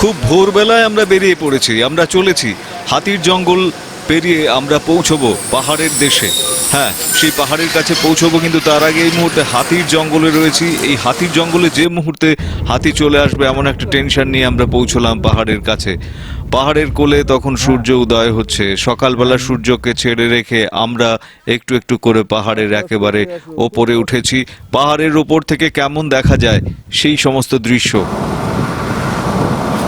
খুব ভোরবেলায় আমরা বেরিয়ে পড়েছি, আমরা চলেছি। হাতির জঙ্গল পেরিয়ে আমরা পৌঁছবো পাহাড়ের দেশে। হ্যাঁ সেই পাহাড়ের কাছে পৌঁছবো কিন্তু তার আগে এই মুহূর্তে হাতির জঙ্গলে রয়েছি। এই হাতির জঙ্গলে যে মুহূর্তে হাতি চলে আসবে এমন একটা টেনশন নিয়ে আমরা পৌঁছলাম পাহাড়ের কাছে। পাহাড়ের কোলে তখন সূর্য উদয় হচ্ছে। সকালবেলা সূর্যকে ছেড়ে রেখে আমরা একটু একটু করে পাহাড়ের একেবারে ওপরে উঠেছি। পাহাড়ের ওপর থেকে কেমন দেখা যায় সেই সমস্ত দৃশ্য।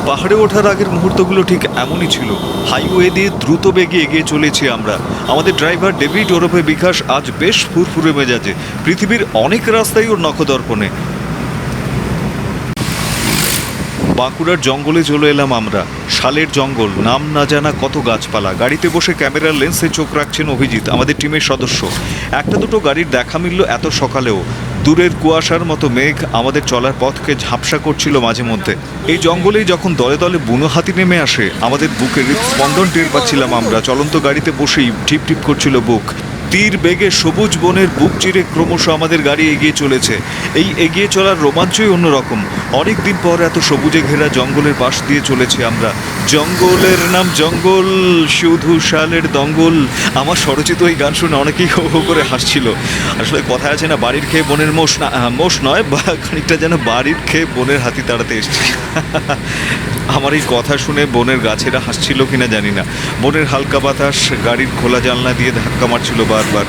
পাহাড়ে ওঠার আগের মুহূর্তগুলো ঠিক এমনই ছিল। হাইওয়ে দিয়ে দ্রুত বেগে এগিয়ে চলেছি আমরা। আমাদের ড্রাইভার ডেভিড ওরফে বিকাশ আজ বেশ ফুরফুরে মেজাজে। পৃথিবীর অনেক রাস্তাই ওর নখদর্পণে। বাঁকুড়ার জঙ্গলে চলে এলাম আমরা। শালের জঙ্গল, নাম না জানা কত গাছপালা। গাড়িতে বসে ক্যামেরার লেন্সে চোখ রাখছেন অভিজিৎ, আমাদের টিমের সদস্য। একটা দুটো গাড়ির দেখা মিলল এত সকালেও। দূরের কুয়াশার মতো মেঘ আমাদের চলার পথকে ঝাপসা করছিল মাঝে মধ্যে। এই জঙ্গলেই যখন দলে দলে বুনো হাতি নেমে আসে, আমাদের বুকে হৃদস্পন্দন টের পাচ্ছিলাম আমরা। চলন্ত গাড়িতে বসেই টিপ টিপ করছিল বুক। তীর বেগে সবুজ বনের বুক চিরে ক্রমশ আমাদের গাড়ি এগিয়ে চলেছে। এই এগিয়ে চলার রোমাঞ্চই অন্যরকম। অনেক দিন পর এত সবুজে ঘেরা জঙ্গলের পাশ দিয়ে চলেছি আমরা। জঙ্গলের নাম জঙ্গল, শুধু শালের দঙ্গল। আমার স্বরচিত এই গান শুনে অনেকেই হো হো করে হাসছিল। আসলে কথা আছে না, বাড়ির খেয়ে বনের মোষ না মোষ নয়, বা খানিকটা যেন বাড়ির খেয়ে বনের হাতি তাড়াতে এসেছি। আমার এই কথা শুনে বনের গাছেরা হাসছিল কিনা জানি না। বনের হালকা বাতাস, গাড়ির খোলা জানলা দিয়ে ধাক্কা মারছিল বারবার।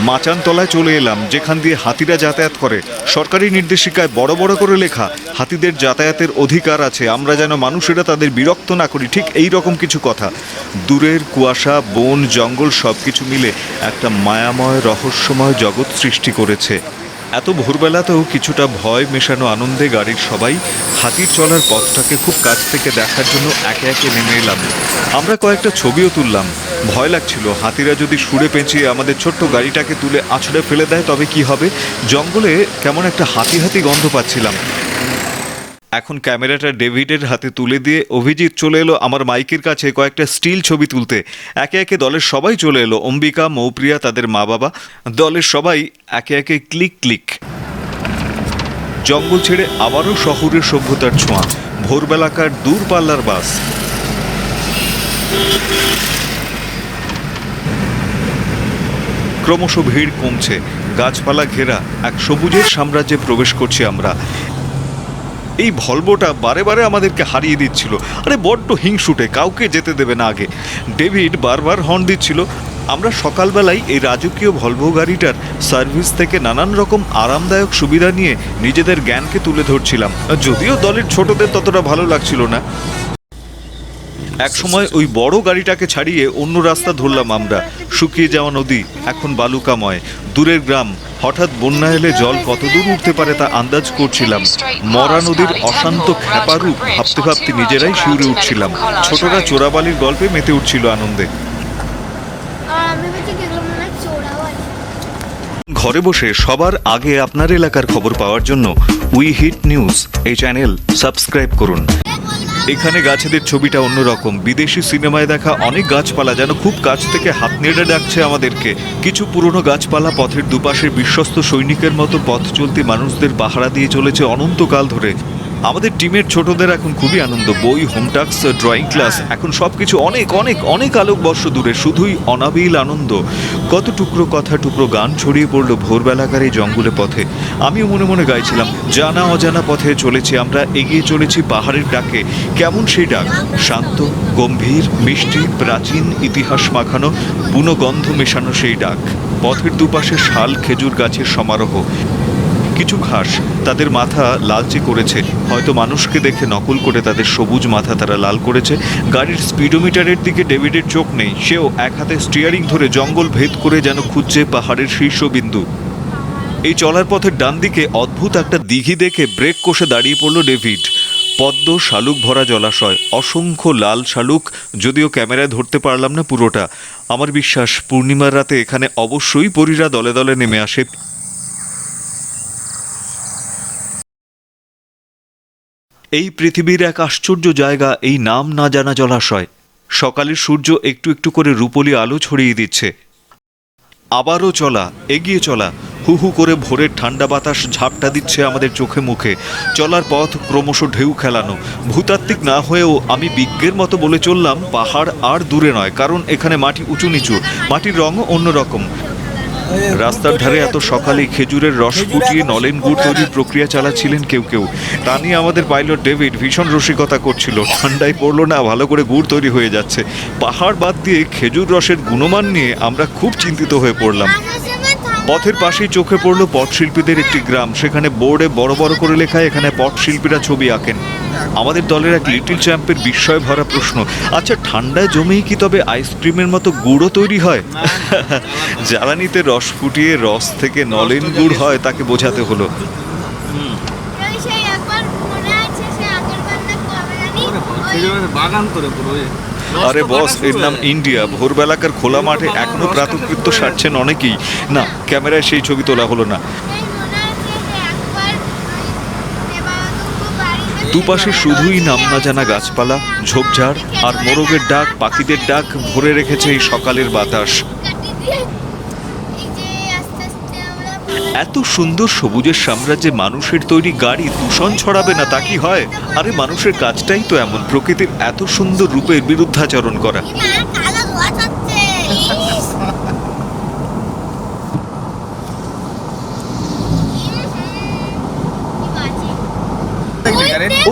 মাচানতলায় চলে এলাম, যেখান দিয়ে হাতিরা যাতায়াত করে। সরকারি নির্দেশিকায় বড় বড় করে লেখা, হাতিদের যাতায়াতের অধিকার আছে, আমরা যেন মানুষেরা তাদের বিরক্ত না করি। ঠিক এই রকম কিছু কথা। দূরের কুয়াশা, বন, জঙ্গল সব কিছু মিলে একটা মায়াময়, রহস্যময় জগৎ সৃষ্টি করেছে। এত ভোরবেলাতেও কিছুটা ভয় মেশানো আনন্দে গাড়ির সবাই হাতির চলার পথটাকে খুব কাছ থেকে দেখার জন্য একে একে নেমে এলাম। আমরা কয়েকটা ছবিও তুললাম। ভয় লাগছিল, হাতিরা যদি সুরে পেঁচিয়ে আমাদের ছোট্ট গাড়িটাকে তুলে আছড়ে ফেলে দেয় তবে কি হবে? জঙ্গলে কেমন একটা হাতি হাতি গন্ধ পাচ্ছিলাম। এখন ক্যামেরাটা ডেভিডের হাতে তুলে দিয়ে অভিজিৎ চলে এলো আমার মাইকের কাছে কয়েকটা স্টিল ছবি তুলতে। একে একে দলের সবাই চলে এলো, অম্বিকা, মৌপ্রিয়া, তাদের মা বাবা দলের সবাই একে একে ক্লিক ক্লিক। জঙ্গল ছেড়ে আবারও শহরের সভ্যতার ছোঁয়া, ভোরবেলাকার দূরপাল্লার বাস। ক্রমশ ভিড় কমছে, গাছপালা ঘেরা এক সবুজের সাম্রাজ্যে প্রবেশ করছি আমরা। এই ভলভোটা বারে বারে আমাদেরকে হারিয়ে দিচ্ছিল। আরে বড্ড হিংসুটে, কাউকে যেতে দেবে না আগে। ডেভিড বারবার হর্ন দিচ্ছিল, আমরা সকালবেলায় এই রাজকীয় ভলভো গাড়িটার সার্ভিস থেকে নানান রকম আরামদায়ক সুবিধা নিয়ে নিজেদের জ্ঞানকে তুলে ধরছিলাম। যদিও দলের ছোটদের ততটা ভালো লাগছিল না। এক সময় ওই বড় গাড়িটাকে ছাড়িয়ে অন্য রাস্তা ধরলাম আমরা। শুকিয়ে যাওয়া নদী, এখন বালুকাময়। দূরের গ্রাম, হঠাৎ বন্যা এলে জল কতদূর উঠতে পারে তা আন্দাজ করছিলাম। মরা নদীর অশান্ত খ্যাপারূপ ভাবতে ভাবতে নিজেরাই শিউরে উঠছিলাম। ছোটরা চোরাবালির গল্পে মেতে উঠছিল আনন্দে আর আমি বলছি যেগুলো মনে হয় চোরাও আছে ঘরে বসে সবার আগে আপনার এলাকার খবর পাওয়ার জন্য উই হিট নিউজ এই চ্যানেল সাবস্ক্রাইব করুন। এখানে গাছেদের ছবিটা অন্যরকম। বিদেশি সিনেমায় দেখা অনেক গাছপালা যেন খুব কাছ থেকে হাত নেড়ে ডাকছে আমাদেরকে। কিছু পুরনো গাছপালা পথের দুপাশে বিশ্বস্ত সৈনিকের মতো পথ চলতি মানুষদের পাহারা দিয়ে চলেছে অনন্তকাল ধরে। আমাদের টিমের ছোটদের এখন খুবই আনন্দ। বই হোমটাক্স ড্রয়িং ক্লাস এখন সব কিছু অনেক অনেক অনেক আলোকবর্ষ দূরে শুধুই অনাবিল আনন্দ। কত টুকরো কথা টুকরো গান ছড়িয়ে পড়ল ভোরবেলাকার এই জঙ্গলে পথে। আমিও মনে মনে গাইছিলাম জানা অজানা পথে চলেছি আমরা এগিয়ে চলেছি পাহাড়ের ডাকে। কেমন সেই ডাক? শান্ত গম্ভীর মিষ্টি প্রাচীন ইতিহাস মাখানো বুনো গন্ধ মেশানো সেই ডাক। পথের দুপাশে শাল খেজুর গাছের সমারোহ। কিছু ঘাস তাদের মাথা লালচে করেছে। হয়তো মানুষকে দেখে নকল করে তাদের সবুজ মাথা তারা লাল করেছে। গাড়ির স্পিডোমিটারের দিকে ডেভিডের চোখ নেই। সেও এক হাতে স্টিয়ারিং ধরে জঙ্গল ভেদ করে যেন খুঁজছে পাহাড়ের শীর্ষবিন্দু এই চলার পথের ডান দিকে অদ্ভুত একটা দিঘি দেখে ব্রেক কষে দাঁড়িয়ে পড়ল ডেভিড। পদ্ম শালুক ভরা জলাশয়, অসংখ্য লাল শালুক, যদিও ক্যামেরায় ধরতে পারলাম না পুরোটা। আমার বিশ্বাস, পূর্ণিমার রাতে এখানে অবশ্যই পরীরা দলে দলে নেমে আসে। এই পৃথিবীর এক আশ্চর্য জায়গা, এই নাম না জানা জলাশয়। সকালের সূর্য একটু একটু করে রূপলি আলো ছড়িয়ে দিচ্ছে। আবারও চলা, এগিয়ে চলা, হু হু করে ভোরের ঠান্ডা বাতাস ঝাপটা দিচ্ছে আমাদের চোখে মুখে। চলার পথ ক্রমশ ঢেউ খেলানো। ভূতাত্ত্বিক না হয়েও আমি বিজ্ঞের মতো বলে চললাম, পাহাড় আর দূরে নয়, কারণ এখানে মাটি উঁচু নিচু। মাটির রঙও অন্যরকম। রাস্তার ধারে এত সকালে খেজুরের রস ফুটিয়ে নলেন গুড় তৈরির প্রক্রিয়া চালাচ্ছিলেন কেউ কেউ। তা নিয়ে আমাদের পাইলট ডেভিড ভীষণ রসিকতা করছিল। ঠান্ডায় পড়ল না, ভালো করে গুড় তৈরি হয়ে যাচ্ছে। পাহাড় বাদ দিয়ে খেজুর রসের গুণমান নিয়ে আমরা খুব চিন্তিত হয়ে পড়লাম। পথের পাশেই চোখে পড়ল পটশিল্পীদের একটি গ্রাম। সেখানে বোর্ডে বড় বড় করে লেখা এখানে পটশিল্পীরা ছবি আঁকেন। আমাদের দলের এক লিটল চ্যাম্পের বিস্ময় ভরা প্রশ্ন আচ্ছা ঠান্ডায় জমেই কি তবে আইসক্রিমের মতো গুঁড়ো তৈরি হয়? জ্বালানিতে রস ফুটিয়ে রস থেকে নলেন গুড় হয় তাকে বোঝাতে হলো। ওই সেই একবার মনে বাগান করে পুরো আরে বস এর নাম ইন্ডিয়া। ভোরবেলাকার খোলা মাঠে এখনও প্রাতকৃত্য সারছেন অনেকেই না ক্যামেরায় সেই ছবি তোলা হলো না সেই মনে আছে যে একবার ওই দেবানন্দ বাড়িতে দুপাশে শুধুই নাম না জানা গাছপালা, ঝোপঝাড় আর মোরগের ডাক, পাখিদের ডাক ভরে রেখেছে এই সকালের বাতাস। এত সুন্দর সবুজের সাম্রাজ্যে মানুষের তৈরি গাড়ি দূষণ ছড়াবে না, তা কি হয়? আরে মানুষের কাজটাই তো এমন, প্রকৃতির এত সুন্দর রূপের বিরুদ্ধাচরণ করা।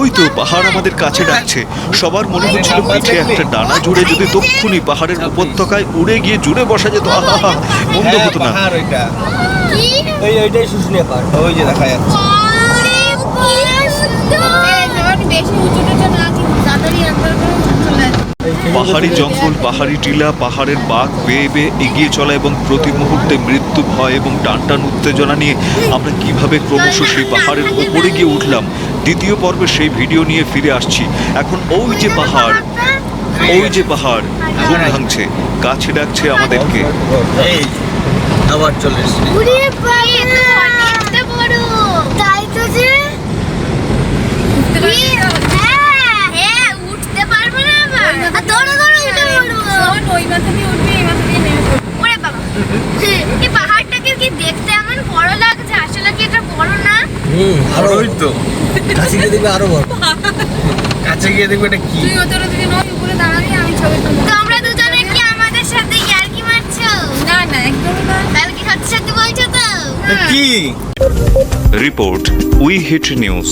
ওই তো পাহাড় আমাদের কাছে ডাকছে। সবার মনে হচ্ছিল পিঠে একটা ডানা জুড়ে যদি তক্ষুনি পাহাড়ের উপত্যকায় উড়ে গিয়ে জুড়ে বসা যেত। আহা মন্দ হতো না। পাহাড় ওইটা। ওই ওইটাই শুশুনিয়া পাহাড় ওই যে দেখা যাচ্ছে। পাহাড়ি জঙ্গল পাহাড়ি টিলা পাহাড়ের বাঘ বেয়ে বেয়ে এগিয়ে চলা এবং প্রতি মুহূর্তে মৃত্যু ভয় এবং টান টান উত্তেজনা নিয়ে আমরা কীভাবে ক্রমশ সেই পাহাড়ের ওপরে গিয়ে উঠলাম দ্বিতীয় পর্বে সেই ভিডিও নিয়ে ফিরে আসছি। এখন ওই যে পাহাড় ওই যে পাহাড় ঘুম ভাঙছে কাছে ডাকছে আমাদেরকে। আবার চলে এসেছি উড়ে পারে না অনেকটা বড় তাই তো যে হ্যাঁ হ্যাঁ উঠতে পারব না আবার আর দৌড়ে দৌড়ে উঠে পড়ব শোন, ওই মাথা দিয়ে উঠবি এই মাথা দিয়ে নেমে পড়বি। ওরে বাবা এই পাহাড়টাকে কি দেখতে এমন বড় লাগছে আসলে কি এটা বড় না হুম আরও ওই তো। কাছে গিয়ে দেখবে আরও বড়। কাছে গিয়ে দেখবে এটা কি? তুই ওদের ওদিকে নয় উপরে দাঁড়াবি আমি ছবি তুলবো। তোমরা দুজনে কি আমাদের সাথে ইয়ার্কি মারছো? না না একদমই না। তাহলে কি সত্যি সত্যি বলছো তো? কি? Report we hit news.